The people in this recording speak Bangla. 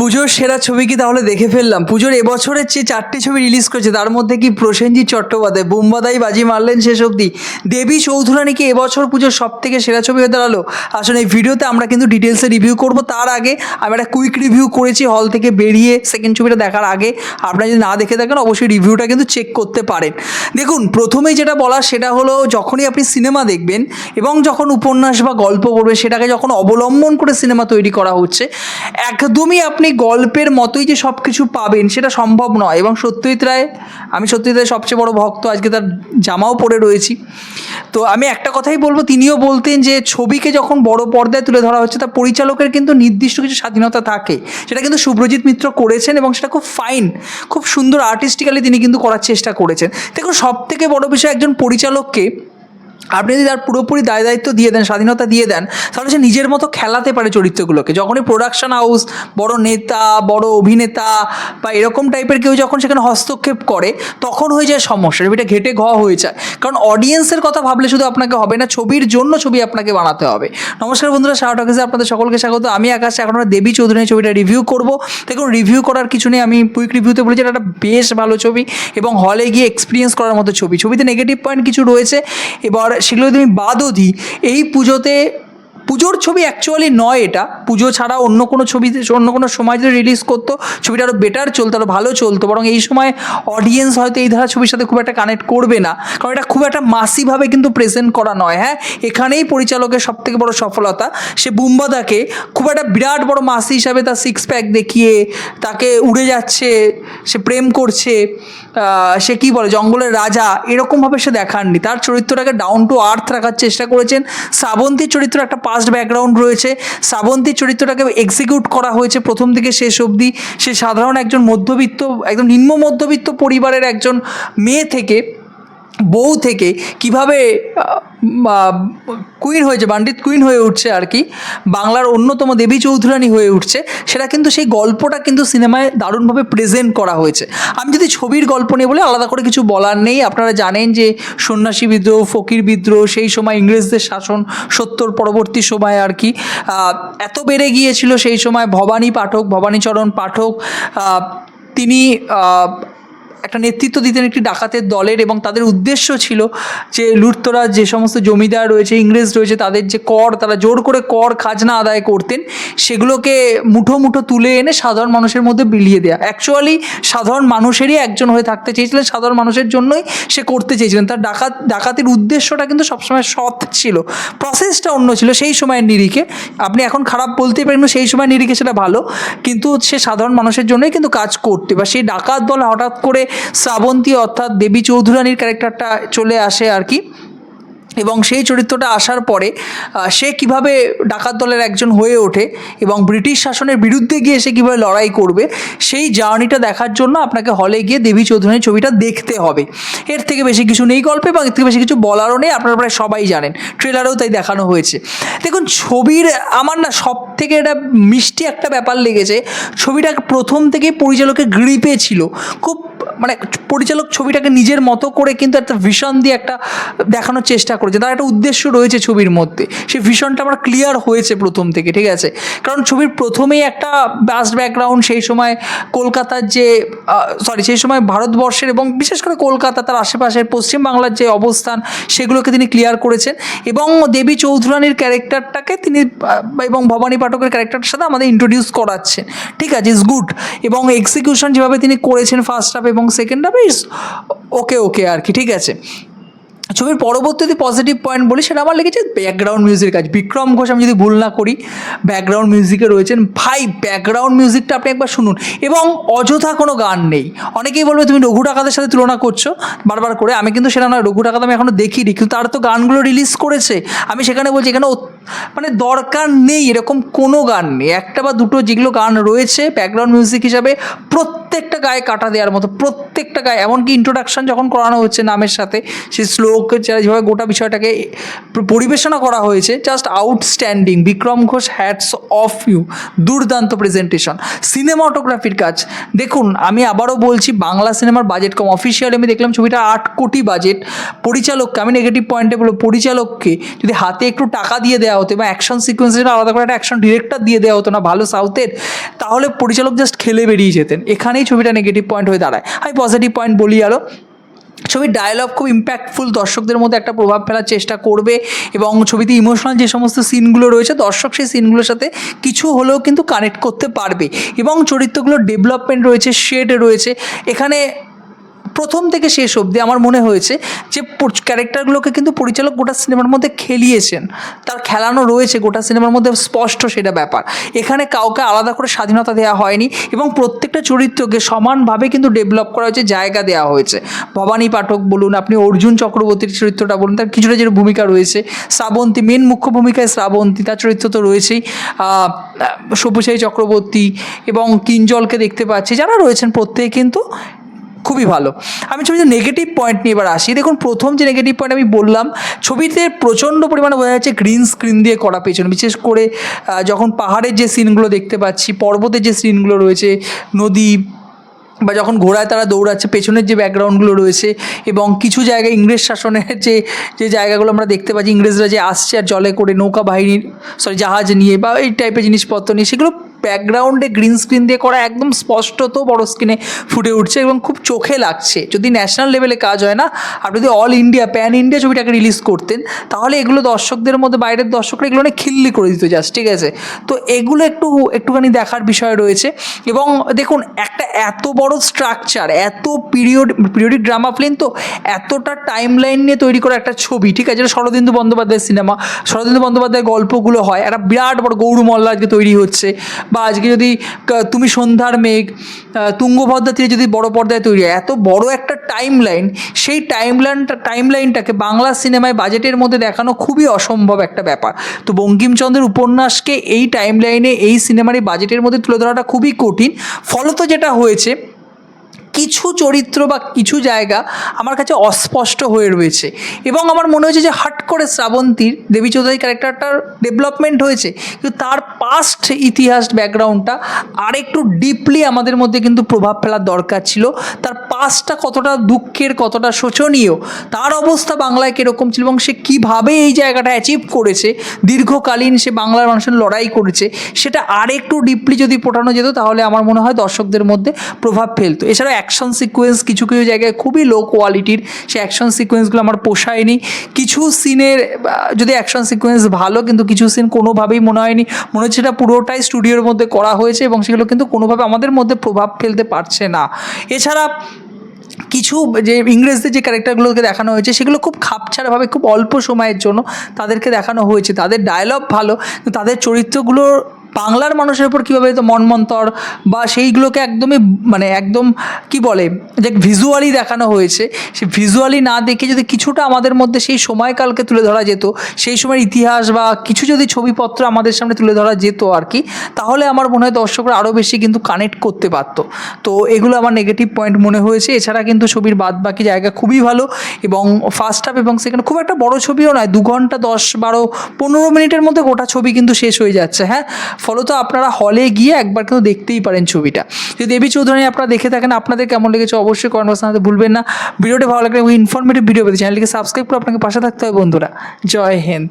পুজোর সেরা ছবি কি তাহলে দেখে ফেললাম? পুজোর এবছরের যে চারটে ছবি রিলিজ করেছে, তার মধ্যে কি প্রসেনজিৎ চট্টোপাধ্যায়, বোম্বাদাই বাজি মারলেন শেষ অবধি, দেবী চৌধুরানী কি এবছর পুজোর সব থেকে সেরা ছবি হয়ে দাঁড়াল? আসলে এই ভিডিওতে আমরা কিন্তু ডিটেলসে রিভিউ করব, তার আগে আমি একটা কুইক রিভিউ করেছি হল থেকে বেরিয়ে সেকেন্ড ছবিটা দেখার আগে। আপনারা যদি না দেখে থাকেন, অবশ্যই রিভিউটা কিন্তু চেক করতে পারেন। দেখুন, প্রথমেই যেটা বলা সেটা হলো যখনই আপনি সিনেমা দেখবেন এবং যখন উপন্যাস বা গল্প পড়বেন, সেটাকে যখন অবলম্বন করে সিনেমা তৈরি করা হচ্ছে, একদমই আপনি গল্পের মতোই যে সব কিছু পাবেন, সেটা সম্ভব নয়। এবং সত্যজিৎ রায়, আমি সত্যজিৎ রায়ের সবচেয়ে বড় ভক্ত, আজকে তার জামাও পরে রয়েছি। তো আমি একটা কথাই বলব, তিনিও বলতেন যে ছবিকে যখন বড় পর্দায় তুলে ধরা হচ্ছে তা পরিচালকের কিন্তু নির্দিষ্ট কিছু স্বাধীনতা থাকে। সেটা কিন্তু শুভ্রজিৎ মিত্র করেছেন এবং সেটা খুব ফাইন খুব সুন্দর আর্টিস্টিক্যালি তিনি কিন্তু করার চেষ্টা করেছেন। দেখুন সব থেকে বড় বিষয় একজন পরিচালককে আপনি যদি তার পুরোপুরি দায় দায়িত্ব দিয়ে দেন, স্বাধীনতা দিয়ে দেন, তাহলে সে নিজের মতো খেলাতে পারে চরিত্রগুলোকে। যখনই প্রোডাকশন হাউস বড় নেতা, বড় অভিনেতা বা এরকম টাইপের কেউ যখন সেখানে হস্তক্ষেপ করে, তখন হয়ে যায় সমস্যা। এটা ঘেটে ঘ হয়ে যায়। কারণ অডিয়েন্সের কথা ভাবলে শুধু আপনাকে হবে না, ছবির জন্য ছবি আপনাকে বানাতে হবে। নমস্কার বন্ধুরা সারা টকেসে আপনাদের সকলকে স্বাগত। আমি আকাশ, এখন দেবী চৌধুরী ছবিটা রিভিউ করব। দেখুন রিভিউ করার কিছু নেই, আমি কুইক রিভিউতে বলেছি, এটা একটা বেশ ভালো ছবি এবং হলে গিয়ে এক্সপিরিয়েন্স করার মতো ছবি। ছবিতে নেগেটিভ পয়েন্ট কিছু রয়েছে। এবার সেগুলো যদি আমি বাদও দিই, এই পুজোতে পুজোর ছবি অ্যাকচুয়ালি নয় এটা। পুজো ছাড়া অন্য কোনো ছবিতে অন্য কোনো সময় যদি রিলিজ করতো, ছবিটা আরও বেটার চলতো আরও ভালো চলতো। বরং এই সময় অডিয়েন্স হয়তো এই ধারা ছবির সাথে খুব একটা কানেক্ট করবে না। কারণ এটা খুব একটা মাসিভাবে কিন্তু প্রেজেন্ট করা নয় হ্যাঁ? এখানেই পরিচালকের সব থেকে বড় সফলতা, সে বুম্বাদাকে খুব একটা বিরাট বড় মাসি হিসাবে তার সিক্স প্যাক দেখিয়ে, তাকে উড়ে যাচ্ছে, সে প্রেম করছে। সে কি বলে, জঙ্গলের রাজা এরকমভাবে সে দেখাননি। তার চরিত্রটাকে ডাউন টু আর্থ রাখার চেষ্টা করেছেন। শ্রাবন্তীর চরিত্র একটা পাস্ট ব্যাকগ্রাউন্ড রয়েছে। শ্রাবন্তীর চরিত্রটাকে এক্সিকিউট করা হয়েছে প্রথম থেকে শেষ অবধি। সে সাধারণ একজন মধ্যবিত্ত, একদম নিম্ন মধ্যবিত্ত পরিবারের একজন মেয়ে থেকে। বউ থেকে কীভাবে কুইন হয়েছে বান্ডিত কুইন হয়ে উঠছে আর কি, বাংলার অন্যতম দেবী চৌধুরানী হয়ে উঠছে, সেটা কিন্তু সেই গল্পটা কিন্তু সিনেমায় দারুণভাবে প্রেজেন্ট করা হয়েছে। আমি যদি ছবির গল্প নিয়ে বলে, আলাদা করে কিছু বলার নেই। আপনারা জানেন যে সন্ন্যাসী বিদ্রোহ, ফকির বিদ্রোহ, সেই সময় ইংরেজদের শাসন সত্তর পরবর্তী সময় আর কি এত বেড়ে গিয়েছিল সেই সময়, ভবানী পাঠক, ভবানীচরণ পাঠক তিনি একটা নেতৃত্ব দিতেন একটি ডাকাতের দলের এবং তাদের উদ্দেশ্য ছিল যে লুটতরা যে সমস্ত জমিদার রয়েছে, ইংরেজ রয়েছে, তাদের যে কর, তারা জোর করে কর খাজনা আদায় করতেন, সেগুলোকে মুঠো মুঠো তুলে এনে সাধারণ মানুষের মধ্যে বিলিয়ে দেওয়া অ্যাকচুয়ালি সাধারণ মানুষেরই একজন হয়ে থাকতে চেয়েছিলেন, সাধারণ মানুষের জন্যই সে করতে চেয়েছিলেন। তার ডাকাত, ডাকাতির উদ্দেশ্যটা কিন্তু সবসময় সৎ ছিল। প্রসেসটা অন্য ছিল, সেই সময়ের নিরিখে। আপনি এখন খারাপ বলতেই পারেন, সেই সময় নিরিখে সেটা ভালো। কিন্তু সে সাধারণ মানুষের জন্যই কিন্তু কাজ করতে বা সেই ডাকাত দল হঠাৎ করে শ্রাবন্তী অর্থাৎ দেবী চৌধুরানীর ক্যারেক্টারটা চলে আসে আর কি। এবং সেই চরিত্রটা আসার পরে সে কীভাবে ডাকাত দলের একজন হয়ে ওঠে এবং ব্রিটিশ শাসনের বিরুদ্ধে গিয়ে সে কীভাবে লড়াই করবে, সেই জার্নিটা দেখার জন্য আপনাকে হলে গিয়ে দেবী চৌধুরীর ছবিটা দেখতে হবে। এর থেকে বেশি কিছু নেই গল্পে এবং এর থেকে বেশি কিছু বলারও নেই, আপনারা প্রায় সবাই জানেন। ট্রেলারেও তাই দেখানো হয়েছে। দেখুন, ছবির আমার না সব থেকে এটা মিষ্টি একটা ব্যাপার লেগেছে, ছবিটা প্রথম থেকেই পরিচালকের গ্রিপে ছিল। খুব মানে পরিচালক ছবিটাকে নিজের মতো করে কিন্তু একটা ভিশন দিয়ে একটা দেখানোর চেষ্টা করেছে। তার একটা উদ্দেশ্য রয়েছে ছবির মধ্যে। সেই ভিশনটা আমার ক্লিয়ার হয়েছে প্রথম থেকে, ঠিক আছে? কারণ ছবির প্রথমেই একটা বাস্ট ব্যাকগ্রাউন্ড সেই সময় কলকাতার যে সরি সেই সময় ভারতবর্ষের এবং বিশেষ করে কলকাতা, তার আশেপাশের পশ্চিমবাংলার যে অবস্থান, সেগুলোকে তিনি ক্লিয়ার করেছেন। এবং দেবী চৌধুরানীর ক্যারেক্টারটাকে তিনি এবং ভবানী পাঠকের ক্যারেক্টারটার সাথে আমাদের ইন্ট্রোডিউস করাচ্ছেন। ঠিক আছে ইজ গুড এবং এক্সিকিউশন যেভাবে তিনি করেছেন ফার্স্ট হাফ এবং সেকেন্ড হাফে ইজ ওকে ওকে আর কি, ঠিক আছে। ছবির পরবর্তীতে পজিটিভ পয়েন্ট বলি, সেটা আমার লেগেছে ব্যাকগ্রাউন্ড মিউজিকের কাজ বিক্রম ঘোষ, আমি যদি ভুল না করি ব্যাকগ্রাউন্ড মিউজিকে রয়েছেন। ভাই ব্যাকগ্রাউন্ড মিউজিকটা আপনি একবার শুনুন। এবং অযথা কোনো গান নেই। অনেকেই বলবে, তুমি রঘু টাকাদের সাথে তুলনা করছ? বারবার করে। আমি কিন্তু সেটা নয়, রঘু টাকাতে আমি এখনও দেখিনি। কিন্তু তার তো গানগুলো রিলিজ করেছে। আমি সেখানে বলছি, এখানে মানে দরকার নেই এরকম কোনো গান নেই। একটা বা দুটো যেগুলো গান রয়েছে ব্যাকগ্রাউন্ড মিউজিক হিসাবে প্রত্যেক প্রত্যেকটা গায়ে কাটা দেওয়ার মতো, প্রত্যেকটা গায়ে। এমনকি ইন্ট্রোডাকশন যখন করানো হচ্ছে নামের সাথে, সেই শ্লোক যেভাবে গোটা বিষয়টাকে পরিবেশনা করা হয়েছে just outstanding Vikram Ghosh hats off you দুর্দান্ত প্রেজেন্টেশন সিনেমাটোগ্রাফির কাজ। দেখুন, আমি আবারও বলছি, বাংলা সিনেমার বাজেট কম। অফিসিয়ালি আমি দেখলাম ছবিটা আট কোটি বাজেট পরিচালককে, আমি নেগেটিভ পয়েন্টে বলব, পরিচালককে যদি হাতে একটু টাকা দিয়ে দেওয়া হতো বা অ্যাকশন সিকোয়েন্সের আলাদা করে একটা অ্যাকশন ডিরেক্টর দিয়ে দেওয়া হতো না, ভালো সাউথের তাহলে পরিচালক জাস্ট খেলে বেরিয়ে যেতেন। এখানেই ছবিটা নেগেটিভ পয়েন্ট হয়ে দাঁড়ায়। আমি পজিটিভ পয়েন্ট বলি আরও ছবির ডায়লগ খুব ইম্প্যাক্টফুল দর্শকদের মধ্যে একটা প্রভাব ফেলার চেষ্টা করবে এবং ছবিতে ইমোশনাল যে সমস্ত সিনগুলো রয়েছে, দর্শক সেই সিনগুলোর সাথে কিছু হলেও কিন্তু কানেক্ট করতে পারবে। এবং চরিত্রগুলোর ডেভেলপমেন্ট রয়েছে শেড রয়েছে। এখানে প্রথম থেকে শেষ অবধি আমার মনে হয়েছে যে ক্যারেক্টারগুলোকে কিন্তু পরিচালক গোটা সিনেমার মধ্যে খেলিয়েছেন। তার খেলানো রয়েছে গোটা সিনেমার মধ্যে স্পষ্ট সেটা ব্যাপার। এখানে কাউকে আলাদা করে স্বাধীনতা দেওয়া হয়নি এবং প্রত্যেকটা চরিত্রকে সমানভাবে কিন্তু ডেভেলপ করা হয়েছে জায়গা দেওয়া হয়েছে। ভবানী পাঠক বলুন আপনি অর্জুন চক্রবর্তীর চরিত্রটা বলুন তার কিছুটা যে ভূমিকা রয়েছে। শ্রাবন্তী মেন মুখ্য ভূমিকায় শ্রাবন্তী তার চরিত্র তো রয়েছেই। আহ, চক্রবর্তী এবং কিঞ্জলকে দেখতে পাচ্ছি যারা রয়েছেন প্রত্যেকে কিন্তু খুবই ভালো। আমি ছবিতে নেগেটিভ পয়েন্ট নিয়ে এবার আসি। দেখুন, প্রথম যে নেগেটিভ পয়েন্ট আমি বললাম, ছবিতে প্রচণ্ড পরিমাণে বোঝা যাচ্ছে গ্রিন স্ক্রিন দিয়ে করা পেছনে। বিশেষ করে যখন পাহাড়ের যে সিনগুলো দেখতে পাচ্ছি, পর্বতের যে সিনগুলো রয়েছে, নদী বা যখন ঘোড়ায় তারা দৌড়াচ্ছে, পেছনের যে ব্যাকগ্রাউন্ডগুলো রয়েছে এবং কিছু জায়গায় ইংরেজ শাসনের যে যে জায়গাগুলো আমরা দেখতে পাচ্ছি, ইংরেজরা যে আসছে আর জলে করে নৌকা বাহিনীর সরি জাহাজ নিয়ে বা এই টাইপের জিনিসপত্র নিয়ে, সেগুলো ব্যাকগ্রাউন্ডে গ্রিন স্ক্রিন দিয়ে করা একদম স্পষ্টত বড় স্ক্রিনে ফুটে উঠছে এবং খুব চোখে লাগছে। যদি ন্যাশনাল লেভেলে কাজ হয় না আপনি যদি অল ইন্ডিয়া প্যান ইন্ডিয়া ছবিটাকে রিলিজ করতেন, তাহলে এগুলো দর্শকদের মধ্যে, বাইরের দর্শকরা এগুলো অনেক খিল্লি করে দিত জাস্ট ঠিক আছে? তো এগুলো একটু, একটুখানি দেখার বিষয় রয়েছে। এবং দেখুন, একটা এত বড় স্ট্রাকচার এত পিরিয়ড পিরিয়ডিক ড্রামা ফিল্ম তো এতটা টাইম লাইন নিয়ে তৈরি করা একটা ছবি, ঠিক আছে? যেটা শরদিন্দু বন্দ্যোপাধ্যায়ের সিনেমা শরদিন্দু বন্দ্যোপাধ্যায়ের গল্পগুলো হয়। একটা বিরাট বড় গৌরমল্লা আজকে তৈরি হচ্ছে। বা আজকে যদি তুমি সন্ধ্যার মেঘ তুঙ্গভদ্রা তীরে যদি বড় পর্দায় তৈরি হয়, এত বড় একটা টাইম লাইন সেই টাইম লাইনটা টাইম লাইনটাকে বাংলা সিনেমায় বাজেটের মধ্যে দেখানো খুবই অসম্ভব একটা ব্যাপার। তো বঙ্কিমচন্দ্রের উপন্যাসকে এই টাইম লাইনে এই সিনেমার এই বাজেটের মধ্যে তুলে ধরাটা খুবই কঠিন। ফলত যেটা হয়েছে কিছু চরিত্র বা কিছু জায়গা আমার কাছে অস্পষ্ট হয়ে রয়েছে। এবং আমার মনে হয়েছে যে হাট করে শ্রাবন্তীর দেবী চৌধুরী ক্যারেক্টারটার ডেভেলপমেন্ট হয়েছে, কিন্তু তার পাস্ট ইতিহাস ব্যাকগ্রাউন্ডটা আর একটু ডিপলি আমাদের মধ্যে কিন্তু প্রভাব ফেলার দরকার ছিল। তার পাস্টটা কতটা দুঃখের, কতটা শোচনীয়, তার অবস্থা বাংলায় কীরকম ছিল এবং সে কীভাবে এই জায়গাটা অ্যাচিভ করেছে, দীর্ঘকালীন সে বাংলার মানুষের লড়াই করেছে, সেটা আর একটু ডিপলি যদি ফোটানো যেত, তাহলে আমার মনে হয় দর্শকদের মধ্যে প্রভাব ফেলতো। এছাড়া অ্যাকশন সিকোয়েন্স কিছু কিছু জায়গায় খুবই লো কোয়ালিটির সে অ্যাকশন সিকোয়েন্সগুলো আমার পোষায়নি। কিছু সিনের যদি অ্যাকশন সিকোয়েন্স ভালো, কিন্তু কিছু সিন কোনোভাবেই মনে হয়নি। মনে হচ্ছে এটা পুরোটাই স্টুডিওর মধ্যে করা হয়েছে এবং সেগুলো কিন্তু কোনোভাবে আমাদের মধ্যে প্রভাব ফেলতে পারছে না। এছাড়া কিছু যে ইংরেজদের যে ক্যারেক্টারগুলোকে দেখানো হয়েছে, সেগুলো খুব খাপছাড়াভাবে খুব অল্প সময়ের জন্য তাদেরকে দেখানো হয়েছে। তাদের ডায়লগ ভালো তাদের চরিত্রগুলোর বাংলার মানুষের উপর কীভাবে তো মনমন্তর বা সেইগুলোকে একদমই মানে একদম কি বলে যে ভিজুয়ালি দেখানো হয়েছে, সে ভিজুয়ালি না দেখে যদি কিছুটা আমাদের মধ্যে সেই সময়কালকে তুলে ধরা যেত, সেই সময়ের ইতিহাস বা কিছু যদি ছবিপত্র আমাদের সামনে তুলে ধরা যেত আর কি, তাহলে আমার মনে হয় দর্শকরা আরও বেশি কিন্তু কানেক্ট করতে পারতো। তো এগুলো আমার নেগেটিভ পয়েন্ট মনে হয়েছে, এছাড়া কিন্তু ছবির বাদ বাকি জায়গা খুবই ভালো এবং ফার্স্ট হাফ এবং সেকেন্ড খুব একটা বড় ছবিও নয়, দু ঘণ্টা দশ বারো পনেরো মিনিটের মধ্যে গোটা ছবি কিন্তু শেষ হয়ে যাচ্ছে হ্যাঁ? ফলত আপনারা হলে গিয়ে একবার কিন্তু দেখতেই পারেন ছবিটা। যদি দেবী চৌধুরী আপনারা দেখে থাকেন, আপনাদের কেমন লেগেছে অবশ্যই কমেন্ট বক্সে জানাতে ভুলবেন না। ভিডিওটি ভালো লাগলে ইনফরমেটিভ ভিডিও পেতে চ্যানেলটিকে সাবস্ক্রাইব করে আপনাকে পাশে থাকতে হবে বন্ধুরা। জয় হিন্দ।